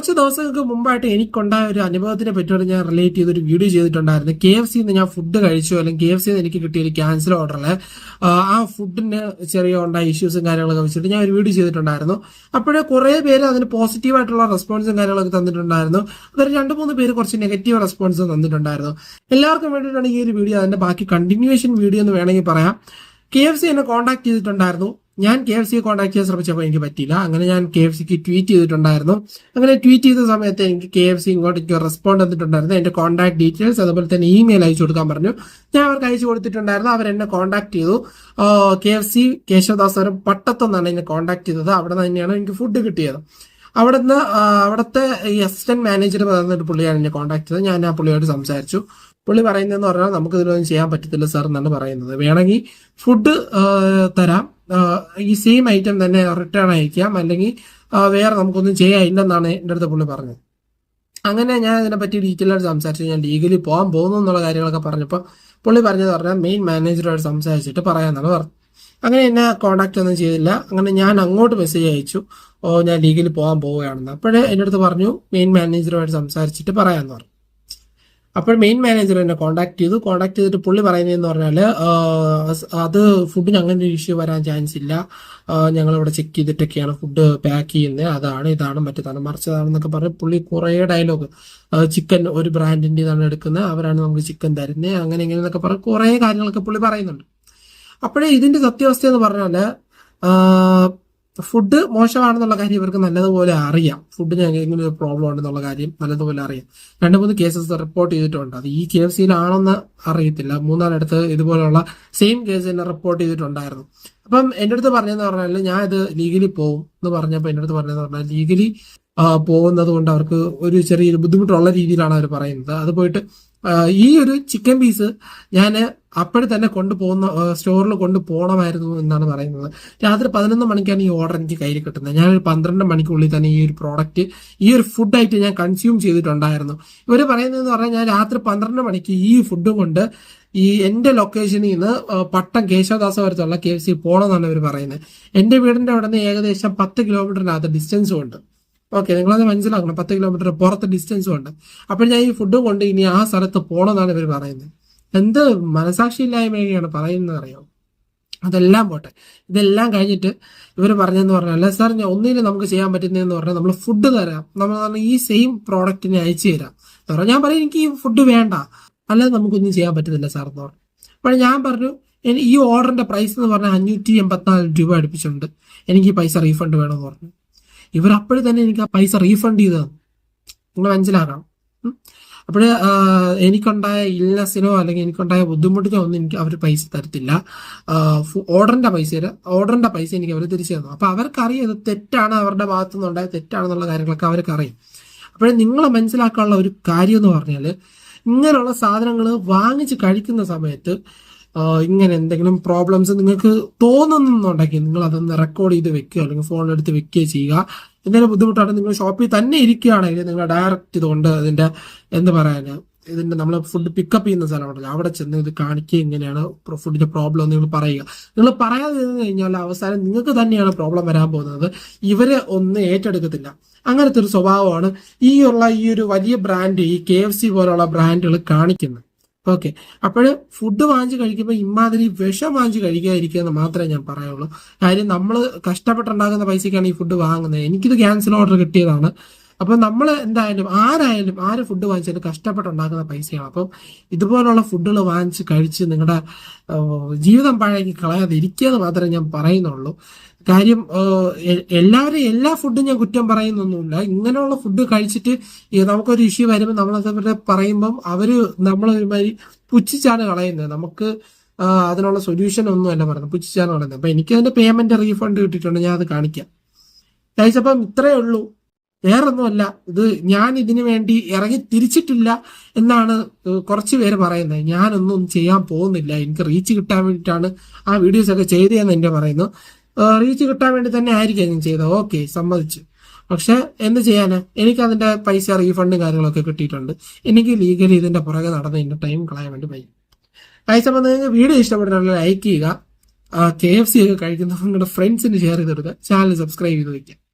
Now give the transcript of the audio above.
കുറച്ച് ദിവസങ്ങൾക്ക് മുമ്പായിട്ട് എനിക്കുണ്ടായ ഒരു അനുഭവത്തിനെ പറ്റിയാണ് ഞാൻ റിലേറ്റ് ചെയ്തൊരു വീഡിയോ ചെയ്തിട്ടുണ്ടായിരുന്നു കെ എഫ് സിന്ന് ഞാൻ ഫുഡ് കഴിച്ചു അല്ലെങ്കിൽ കെ എഫ് സിന്ന് എനിക്ക് കിട്ടിയ ഒരു ക്യാൻസൽ ഓർഡറിൽ ആ ഫുഡിന് ചെറിയ ഉണ്ടായ ഇഷ്യൂസും കാര്യങ്ങളൊക്കെ വെച്ചിട്ട് ഞാൻ ഒരു വീഡിയോ ചെയ്തിട്ടുണ്ടായിരുന്നു. അപ്പോഴേ കുറേ പേര് അതിന് പോസിറ്റീവായിട്ടുള്ള റെസ്പോൺസും കാര്യങ്ങളൊക്കെ തന്നിട്ടുണ്ടായിരുന്നു. അതൊരു രണ്ട് മൂന്ന് പേര് കുറച്ച് നെഗറ്റീവ് റെസ്പോൺസ് തന്നിട്ടുണ്ടായിരുന്നു. എല്ലാവർക്കും വേണ്ടിയിട്ടാണ് ഈ ഒരു വീഡിയോ അതിന്റെ ബാക്കി കണ്ടിന്യൂവേഷൻ വീഡിയോ എന്ന് വേണമെങ്കിൽ പറയാം. കെ എഫ് സി എന്നെ കോൺടാക്ട് ചെയ്തിട്ടുണ്ടായിരുന്നു. ഞാൻ കെ എഫ് സിയെ കോൺടാക്ട് ചെയ്യാൻ ശ്രമിച്ചപ്പോൾ എനിക്ക് പറ്റിയില്ല. അങ്ങനെ ഞാൻ കെ എഫ് സിക്ക് ട്വീറ്റ് ചെയ്തിട്ടുണ്ടായിരുന്നു. അങ്ങനെ ട്വീറ്റ് ചെയ്ത സമയത്ത് എനിക്ക് കെ എഫ് സി ഇങ്ങോട്ട് എനിക്ക് റെസ്പോണ്ട് തന്നിട്ടുണ്ടായിരുന്നു എന്റെ കോൺടാക്ട് ഡീറ്റെയിൽസ് അതുപോലെ തന്നെ ഇമെയിൽ അയച്ചു കൊടുക്കാൻ പറഞ്ഞു. ഞാൻ അവർക്ക് അയച്ചു കൊടുത്തിട്ടുണ്ടായിരുന്നു. അവർ എന്നെ കോൺടാക്ട് ചെയ്തു. കെ എഫ് സി കേശവദാസ് പട്ടത്തു നിന്നാണ് എന്നെ കോൺടാക്ട് ചെയ്തത്. അവിടെ തന്നെയാണ് എനിക്ക് ഫുഡ് കിട്ടിയത്. അവിടുന്ന് അവിടുത്തെ ഈ അസിസ്റ്റന്റ് മാനേജർ പറഞ്ഞിട്ട് പുള്ളിയാണ് എന്നെ കോൺടാക്ട് ചെയ്തത്. ഞാൻ ആ പുള്ളിയോട് സംസാരിച്ചു. പുള്ളി പറയുന്നതെന്ന് പറഞ്ഞാൽ നമുക്ക് ഇതിലൊന്നും ചെയ്യാൻ പറ്റത്തില്ല സാർ എന്നാണ് പറയുന്നത്. വേണമെങ്കിൽ ഫുഡ് തരാം. ഈ സെയിം ഐറ്റം തന്നെ റിട്ടേൺ അയക്കാം. അല്ലെങ്കിൽ വേറെ നമുക്കൊന്നും ചെയ്യാനില്ലെന്നാണ് എന്റെ അടുത്ത് പുള്ളി പറഞ്ഞത്. അങ്ങനെ ഞാൻ ഇതിനെപ്പറ്റി ഡീറ്റെയിൽ ആയിട്ട് സംസാരിച്ചു. ഞാൻ ലീഗലി പോകാൻ പോകുന്നു എന്നുള്ള കാര്യങ്ങളൊക്കെ പറഞ്ഞപ്പോൾ പുള്ളി പറഞ്ഞത് പറഞ്ഞാൽ മെയിൻ മാനേജറുമായിട്ട് സംസാരിച്ചിട്ട് പറയാമെന്നാണ് പറഞ്ഞത്. അങ്ങനെ എന്നെ കോണ്ടാക്ട് ഒന്നും ചെയ്തില്ല. അങ്ങനെ ഞാൻ അങ്ങോട്ട് മെസ്സേജ് അയച്ചു. ഓ ഞാൻ ലീഗിൽ പോകാൻ പോവുകയാണെന്ന്. അപ്പോഴേ എന്റെ അടുത്ത് പറഞ്ഞു മെയിൻ മാനേജറുമായിട്ട് സംസാരിച്ചിട്ട് പറയാമെന്ന് പറഞ്ഞു. അപ്പോൾ മെയിൻ മാനേജർ എന്നെ കോൺടാക്ട് ചെയ്തു. കോൺടാക്ട് ചെയ്തിട്ട് പുള്ളി പറയുന്നതെന്ന് പറഞ്ഞാൽ അത് ഫുഡിന് അങ്ങനെ ഒരു ഇഷ്യൂ വരാൻ ചാൻസ് ഇല്ല. ഞങ്ങളിവിടെ ചെക്ക് ചെയ്തിട്ടൊക്കെയാണ് ഫുഡ് പാക്ക് ചെയ്യുന്നത്. അതാണ് ഇതാണ് മറ്റേതാണ് മറിച്ചതാണെന്നൊക്കെ പറഞ്ഞ് പുള്ളി കുറേ ഡയലോഗ് ചിക്കൻ ഒരു ബ്രാൻഡിന്റെ ഇതാണ് എടുക്കുന്നത്. അവരാണ് നമുക്ക് ചിക്കൻ തരുന്നത്. അങ്ങനെ ഇങ്ങനെ എന്നൊക്കെ പറഞ്ഞ് കുറേ കാര്യങ്ങളൊക്കെ പുള്ളി പറയുന്നുണ്ട്. അപ്പോഴേ ഇതിന്റെ സത്യാവസ്ഥ എന്ന് പറഞ്ഞാൽ ഫുഡ് മോശമാണെന്നുള്ള കാര്യം ഇവർക്ക് നല്ലതുപോലെ അറിയാം. ഫുഡിന് എന്തെങ്കിലും ഒരു പ്രോബ്ലം ഉണ്ടെന്നുള്ള കാര്യം നല്ലതുപോലെ അറിയാം. രണ്ട് മൂന്ന് കേസസ് റിപ്പോർട്ട് ചെയ്തിട്ടുണ്ട്. അത് ഈ കെ എഫ് സിയിലാണെന്ന് അറിയത്തില്ല. മൂന്നാലടുത്ത് ഇതുപോലുള്ള സെയിം കേസ് തന്നെ റിപ്പോർട്ട് ചെയ്തിട്ടുണ്ടായിരുന്നു. അപ്പം എന്റെ അടുത്ത് പറഞ്ഞതെന്ന് പറഞ്ഞാൽ ഞാൻ ഇത് ലീഗലി പോകും എന്ന് പറഞ്ഞപ്പോൾ എന്റെ അടുത്ത് പറഞ്ഞതെന്ന് പറഞ്ഞാൽ ലീഗലി പോകുന്നത് കൊണ്ട് അവർക്ക് ഒരു ചെറിയൊരു ബുദ്ധിമുട്ടുള്ള രീതിയിലാണ് അവർ പറയുന്നത്. അത് പോയിട്ട് ഈ ഒരു ചിക്കൻ പീസ് ഞാൻ അപ്പോഴും തന്നെ കൊണ്ടുപോകുന്ന സ്റ്റോറിൽ കൊണ്ട് പോകണമായിരുന്നു എന്നാണ് പറയുന്നത്. രാത്രി പതിനൊന്ന് മണിക്കാണ് ഈ ഓർഡർ എനിക്ക് കയ്യിൽ കിട്ടുന്നത്. ഞാൻ ഒരു പന്ത്രണ്ട് മണിക്കുള്ളിൽ തന്നെ ഈ ഒരു പ്രോഡക്റ്റ് ഈ ഒരു ഫുഡായിട്ട് ഞാൻ കൺസ്യൂം ചെയ്തിട്ടുണ്ടായിരുന്നു. ഇവർ പറയുന്നതെന്ന് പറഞ്ഞാൽ ഞാൻ രാത്രി പന്ത്രണ്ട് മണിക്ക് ഈ ഫുഡും കൊണ്ട് ഈ എന്റെ ലൊക്കേഷനിൽ നിന്ന് പട്ടം പട്ടം കേശവദാസപുരത്തുള്ള കെ എഫ് സി പോകണമെന്നാണ് ഇവർ പറയുന്നത്. എന്റെ വീടിന്റെ അവിടെ നിന്ന് ഏകദേശം പത്ത് കിലോമീറ്ററിനകത്ത് ഡിസ്റ്റൻസും ഉണ്ട്. ഓക്കെ നിങ്ങളത് മനസ്സിലാക്കണം. പത്ത് കിലോമീറ്റർ പുറത്ത് ഡിസ്റ്റൻസും ഉണ്ട്. അപ്പോൾ ഞാൻ ഈ ഫുഡ് കൊണ്ട് ഇനി ആ സ്ഥലത്ത് പോകണമെന്നാണ് ഇവർ പറയുന്നത്. എന്ത് മനസാക്ഷിയില്ലായ്മയാണ് പറയുന്നത് അറിയാം അതെല്ലാം പോട്ടെ. ഇതെല്ലാം കഴിഞ്ഞിട്ട് ഇവർ പറഞ്ഞതെന്ന് പറഞ്ഞാൽ അല്ല സാർ ഞാൻ ഒന്നിനും നമുക്ക് ചെയ്യാൻ പറ്റുന്നതെന്ന് പറഞ്ഞാൽ നമ്മൾ ഫുഡ് തരാം. നമ്മൾ പറഞ്ഞാൽ ഈ സെയിം പ്രോഡക്റ്റിനെ അയച്ചു തരാം. എന്ന് പറഞ്ഞാൽ ഞാൻ പറയും എനിക്ക് ഈ ഫുഡ് വേണ്ട. അല്ലാതെ നമുക്കൊന്നും ചെയ്യാൻ പറ്റുന്നില്ല സാർ എന്ന് പറഞ്ഞു. അപ്പോൾ ഞാൻ പറഞ്ഞു ഈ ഓർഡറിന്റെ പ്രൈസ് എന്ന് പറഞ്ഞാൽ അഞ്ഞൂറ്റി എൺപത്തിനാല് രൂപ അടുപ്പിച്ചിട്ടുണ്ട്. എനിക്ക് പൈസ റീഫണ്ട് വേണമെന്ന് പറഞ്ഞു. ഇവർ അപ്പോഴും തന്നെ എനിക്ക് ആ പൈസ റീഫണ്ട് ചെയ്ത് തന്നു. നിങ്ങൾ മനസ്സിലാക്കണം. അപ്പോൾ എനിക്കുണ്ടായ ഇല്ലസിനോ അല്ലെങ്കിൽ എനിക്കുണ്ടായ ബുദ്ധിമുട്ടിനോ ഒന്നും എനിക്ക് അവർ പൈസ തരത്തില്ല. ഓർഡറിന്റെ പൈസ ഓർഡറിന്റെ പൈസ എനിക്ക് അവർ തിരിച്ചു തന്നു. അപ്പൊ അവർക്കറിയാം ഇത് തെറ്റാണ് അവരുടെ ഭാഗത്തു നിന്നുണ്ടായ തെറ്റാണെന്നുള്ള കാര്യങ്ങളൊക്കെ അവർക്ക് അറിയാം അപ്പോഴേ നിങ്ങൾ മനസ്സിലാക്കാനുള്ള ഒരു കാര്യം എന്ന് പറഞ്ഞാൽ ഇങ്ങനെയുള്ള സാധനങ്ങൾ വാങ്ങിച്ച് കഴിക്കുന്ന സമയത്ത് ഇങ്ങനെ എന്തെങ്കിലും പ്രോബ്ലംസ് നിങ്ങൾക്ക് തോന്നുന്നുണ്ടെങ്കിൽ നിങ്ങൾ അതൊന്ന് റെക്കോർഡ് ചെയ്ത് വെക്കുക അല്ലെങ്കിൽ ഫോണിലെടുത്ത് വെക്കുകയോ ചെയ്യുക. എന്തെങ്കിലും ബുദ്ധിമുട്ടാണ് നിങ്ങൾ ഷോപ്പിൽ തന്നെ ഇരിക്കുകയാണെങ്കിൽ നിങ്ങൾ ഡയറക്റ്റ് ഇതുകൊണ്ട് അതിന്റെ എന്ത് പറയാന് ഇതിന്റെ നമ്മൾ ഫുഡ് പിക്കപ്പ് ചെയ്യുന്ന സ്ഥലമുണ്ടല്ലോ അവിടെ ചെന്ന് ഇത് കാണിക്കുക ഇങ്ങനെയാണ് ഫുഡിന്റെ പ്രോബ്ലം നിങ്ങൾ പറയുക. നിങ്ങൾ പറയാതെ ഇരുന്ന് കഴിഞ്ഞാൽ അവസാനം നിങ്ങൾക്ക് തന്നെയാണ് പ്രോബ്ലം വരാൻ പോകുന്നത്. ഇവരെ ഒന്നും ഏറ്റെടുക്കത്തില്ല. അങ്ങനത്തെ ഒരു സ്വഭാവമാണ് ഈ ഉള്ള ഈ ഒരു വലിയ ബ്രാൻഡ് ഈ കെ എഫ് സി പോലുള്ള ബ്രാൻഡുകൾ കാണിക്കുന്നത്. ഓക്കെ അപ്പോൾ ഫുഡ് വാങ്ങിച്ച് കഴിക്കുമ്പോൾ ഇമാതിരി വിഷം വാങ്ങിച്ച് കഴിക്കാതിരിക്കുക എന്ന് മാത്രമേ ഞാൻ പറയുള്ളൂ. കാര്യം നമ്മൾ കഷ്ടപ്പെട്ടുണ്ടാകുന്ന പൈസക്കാണ് ഈ ഫുഡ് വാങ്ങുന്നത്. എനിക്കിത് ക്യാൻസൽ ഓർഡർ കിട്ടിയതാണ്. അപ്പൊ നമ്മൾ എന്തായാലും ആരായാലും ആര് ഫുഡ് വാങ്ങിച്ചാലും കഷ്ടപ്പെട്ടുണ്ടാക്കുന്ന പൈസയാണ്. അപ്പം ഇതുപോലുള്ള ഫുഡുകൾ വാങ്ങിച്ച് കഴിച്ച് നിങ്ങളുടെ ജീവിതം പഴകി കളയാതെ ഇരിക്കുക മാത്രമേ ഞാൻ പറയുന്നുള്ളൂ. കാര്യം എല്ലാവരും എല്ലാ ഫുഡും ഞാൻ കുറ്റം പറയുന്നൊന്നുമില്ല. ഇങ്ങനെയുള്ള ഫുഡ് കഴിച്ചിട്ട് നമുക്കൊരു ഇഷ്യൂ വരുമ്പോൾ നമ്മളെ പറയുമ്പം അവർ നമ്മളെ ഒരുമാതിരി പുച്ഛിച്ചാണ് കളയുന്നത്. നമുക്ക് അതിനുള്ള സൊല്യൂഷൻ ഒന്നുമല്ല പറയുന്നത്. പുച്ഛിച്ചാണ് കളയുന്നത്. അപ്പൊ എനിക്ക് അതിന്റെ പേയ്മെന്റ് റീഫണ്ട് കിട്ടിയിട്ടുണ്ട്. ഞാൻ അത് കാണിക്കാം. കഴിച്ചപ്പം ഇത്രയേ ഉള്ളൂ. വേറൊന്നുമല്ല. ഇത് ഞാൻ ഇതിനു വേണ്ടി ഇറങ്ങി തിരിച്ചിട്ടില്ല എന്നാണ് കുറച്ച് പേര് പറയുന്നത്. ഞാനൊന്നും ചെയ്യാൻ പോകുന്നില്ല. എനിക്ക് റീച്ച് കിട്ടാൻ വേണ്ടിയിട്ടാണ് ആ വീഡിയോസ് ഒക്കെ ചെയ്തതെന്ന് എന്റെ പറയുന്നു. റീച്ച് കിട്ടാൻ വേണ്ടി തന്നെ ആയിരിക്കും ഞാൻ ചെയ്തത്. ഓക്കെ സമ്മതിച്ചു. പക്ഷെ എന്ത് ചെയ്യാന്? എനിക്ക് അതിന്റെ പൈസ റീഫണ്ടും കാര്യങ്ങളൊക്കെ കിട്ടിയിട്ടുണ്ട്. എനിക്ക് ലീഗലി ഇതിന്റെ പുറകെ നടന്ന് ഇതിന്റെ ടൈം കളയാൻ വേണ്ടി പറ്റും ഗൈസ് അപ്പം നിങ്ങൾക്ക് വീഡിയോ ഇഷ്ടപ്പെട്ടിട്ടുണ്ടെങ്കിൽ ലൈക്ക് ചെയ്യുക. കെ എഫ് സി ഒക്കെ കഴിക്കുന്ന നിങ്ങളുടെ ഫ്രണ്ട്സിന് ഷെയർ ചെയ്ത് കൊടുക്കുക. ചാനൽ സബ്സ്ക്രൈബ് ചെയ്ത് വയ്ക്കുക